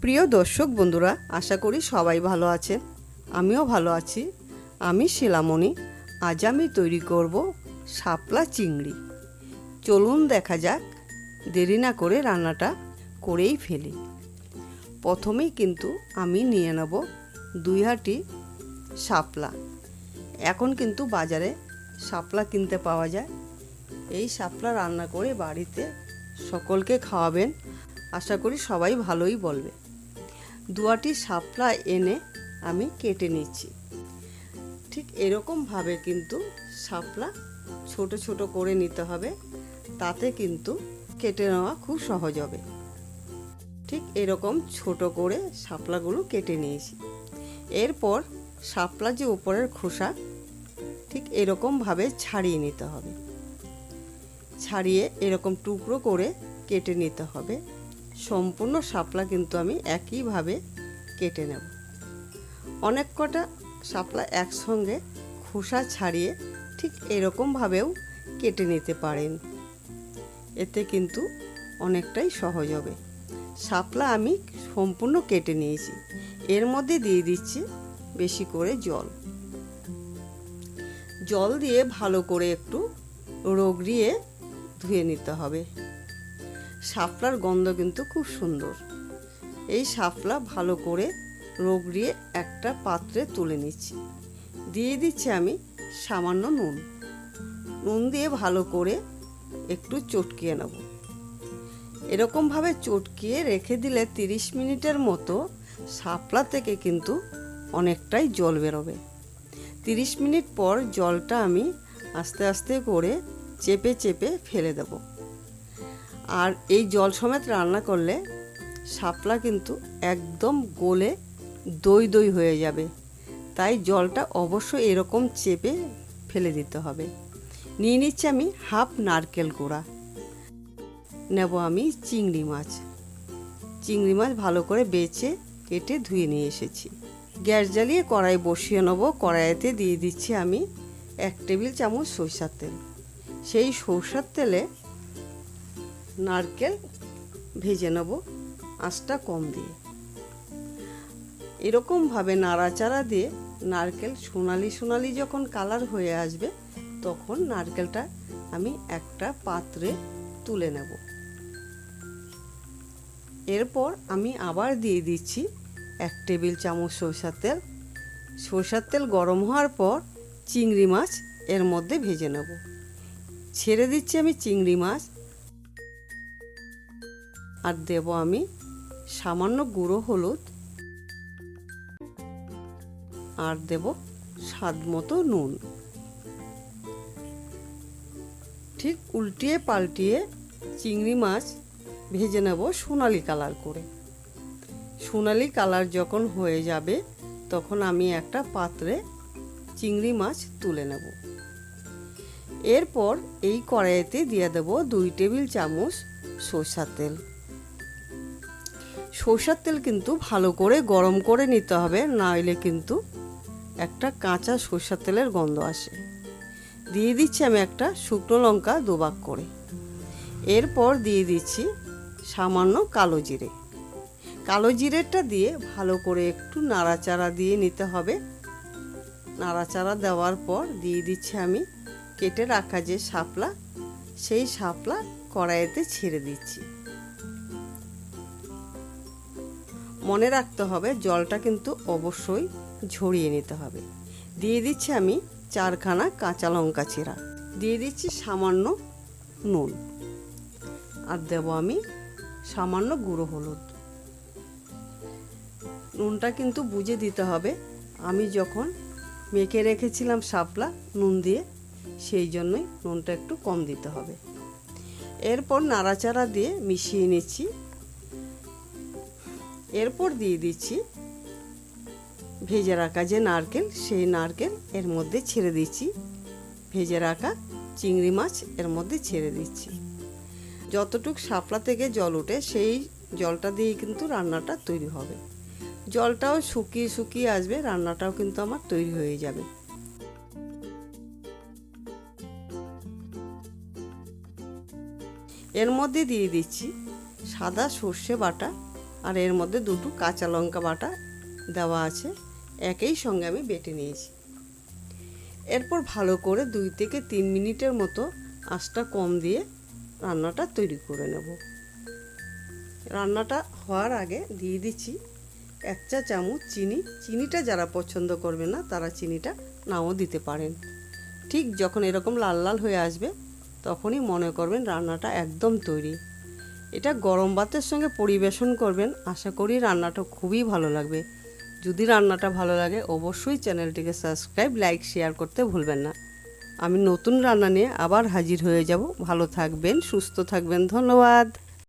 প্রিয় দর্শক বন্ধুরা, আশা করি সবাই ভালো আছেন আমিও ভালো আছি। আমি শিলামণি। আজ আমি তৈরি করব শাপলা চিংড়ি। চলুন দেখা যাক। দেরি না করে রান্নাটা করেই ফেলি। প্রথমেই কিন্তু আমি নিয়ে নেব দুই হাঁটি শাপলা। এখন কিন্তু বাজারে শাপলা কিনতে পাওয়া যায়। এই শাপলা রান্না করে বাড়িতে সকলকে খাওয়াবেন। আশা করি সবাই ভালোই বলবে। দুয়াটি শাপলা এনে আমি কেটে নিচ্ছি। ঠিক এরকমভাবে কিন্তু শাপলা ছোট ছোট করে নিতে হবে, তাতে কিন্তু কেটে নেওয়া খুব সহজ হবে। ঠিক এরকম ছোট করে শাপলাগুলো কেটে নিয়েছি। এরপর শাপলা যে উপরের খোসা, ঠিক এরকমভাবে ছাড়িয়ে নিতে হবে। ছাড়িয়ে এরকম টুকরো করে কেটে নিতে হবে। সম্পূর্ণ শাপলা কিন্তু আমি একইভাবে কেটে নেব। অনেক কটা শাপলা একসঙ্গে খোসা ছাড়িয়ে ঠিক এরকমভাবেও কেটে নিতে পারেন। এতে কিন্তু অনেকটাই সহজ হবে। শাপলা আমি সম্পূর্ণ কেটে নিয়েছি। এর মধ্যে দিয়ে দিচ্ছি বেশি করে জল। জল দিয়ে ভালো করে একটু রগড়িয়ে ধুয়ে নিতে হবে। শাপলার গন্ধ কিন্তু খুব সুন্দর। এই শাপলা ভালো করে রগড়িয়ে একটা পাত্রে তুলে নিচ্ছি। দিয়ে দিচ্ছি আমি সামান্য নুন। নুন দিয়ে ভালো করে একটু চটকিয়ে নেব। এরকমভাবে চটকিয়ে রেখে দিলে তিরিশ মিনিটের মতো শাপলা থেকে কিন্তু অনেকটাই জল বেরোবে। তিরিশ মিনিট পর জলটা আমি আস্তে আস্তে করে চেপে চেপে ফেলে দেব। আর এই জল সমেত রান্না করলে শাপলা কিন্তু একদম গলে দই দই হয়ে যাবে। তাই জলটা অবশ্যই এরকম চেপে ফেলে দিতে হবে। নিয়ে নিচ্ছি আমি হাফ নারকেল গুঁড়া। নেব আমি চিংড়ি মাছ। চিংড়ি মাছ ভালো করে বেছে কেটে ধুয়ে নিয়ে এসেছি। গ্যাস জ্বালিয়ে কড়াই বসিয়ে নেব। কড়াইতে দিয়ে দিচ্ছি আমি এক টেবিল চামচ সরষার তেল। সেই সরষার তেলে নারকেল ভেজে নেব আঁচটা কম দিয়ে। এরকমভাবে নাড়াচাড়া দিয়ে নারকেল সোনালি সোনালি যখন কালার হয়ে আসবে, তখন নারকেলটা আমি একটা পাত্রে তুলে নেব। এরপর আমি আবার দিয়ে দিচ্ছি এক টেবিল চামচ সরষার তেল। সরষার তেল গরম হওয়ার পর চিংড়ি মাছ এর মধ্যে ভেজে নেব। ছেড়ে দিচ্ছি আমি চিংড়ি মাছ। আর দেব আমি সামান্য গুঁড়ো হলুদ আর দেব স্বাদ মতো নুন। ঠিক উল্টিয়ে পাল্টিয়ে চিংড়ি মাছ ভেজে নেব সোনালি কালার করে। সোনালি কালার যখন হয়ে যাবে, তখন আমি একটা পাত্রে চিংড়ি মাছ তুলে নেব। এরপর এই কড়াইতে দিয়ে দেব দুই টেবিল চামচ সরষার তেল। সরষার তেল কিন্তু ভালো করে গরম করে নিতে হবে, নইলে কিন্তু একটা কাঁচা সরষার তেলের গন্ধ আসে। দিয়ে দিচ্ছি আমি একটা শুকনো লঙ্কা দুবাক করে। এরপর দিয়ে দিচ্ছি সামান্য কালো জিরে। কালো জিরেটা দিয়ে ভালো করে একটু নাড়াচাড়া দিয়ে নিতে হবে। নাড়াচাড়া দেওয়ার পর দিয়ে দিচ্ছি আমি কেটে রাখা যে শাপলা, সেই শাপলা কড়াইতে ছেড়ে দিচ্ছি। মনে রাখতে হবে, জলটা কিন্তু অবশ্যই ঝরিয়ে নিতে হবে। দিয়ে দিচ্ছি আমি চারখানা কাঁচা লঙ্কা চেরা। দিয়ে দিচ্ছি সামান্য নুন। আর দেব আমি সামান্য গুঁড়ো হলুদ। নুনটা কিন্তু বুঝে দিতে হবে। আমি যখন মেখে রেখেছিলাম শাপলা নুন দিয়ে, সেই জন্যই নুনটা একটু কম দিতে হবে। এরপর নাড়াচাড়া দিয়ে মিশিয়ে নিচ্ছি এরপর দিয়ে দিচ্ছি ভেজে রাখা যে নারকেল, সেই নারকেল এর মধ্যে ছেড়ে দিচ্ছি। ভেজে রাখা চিংড়ি মাছ এর মধ্যে ছেড়ে দিচ্ছি। যতটুক শাপলা থেকে জল ওঠে, সেই জলটা দিয়েই কিন্তু রান্নাটা তৈরি হবে। জলটাও শুকিয়ে শুকিয়ে আসবে, রান্নাটাও কিন্তু আমার তৈরি হয়ে যাবে। এর মধ্যে দিয়ে দিচ্ছি সাদা সর্ষে বাটা। আর এর মধ্যে দুটো কাঁচা লঙ্কা বাটা দেওয়া আছে। একই সঙ্গে আমি বেটে নিয়েছি। এরপর ভালো করে দুই থেকে তিন মিনিটের মতো আঁচটা কম দিয়ে রান্নাটা তৈরি করে নেব। রান্নাটা হওয়ার আগে দিয়ে দিচ্ছি এক চা চামচ চিনি। চিনিটা যারা পছন্দ করবে না, তারা চিনিটা নাও দিতে পারেন। ঠিক যখন এরকম লাল লাল হয়ে আসবে, তখনই মনে করবেন রান্নাটা একদম তৈরি। এটা গরম ভাতের সঙ্গে পরিবেশন করবেন। আশা করি রান্নাটা খুবই ভালো লাগবে। যদি রান্নাটা ভালো লাগে, অবশ্যই চ্যানেলটিকে সাবস্ক্রাইব, লাইক, শেয়ার করতে ভুলবেন না। আমি নতুন রান্না নিয়ে আবার হাজির হয়ে যাব। ভালো থাকবেন, সুস্থ থাকবেন। ধন্যবাদ।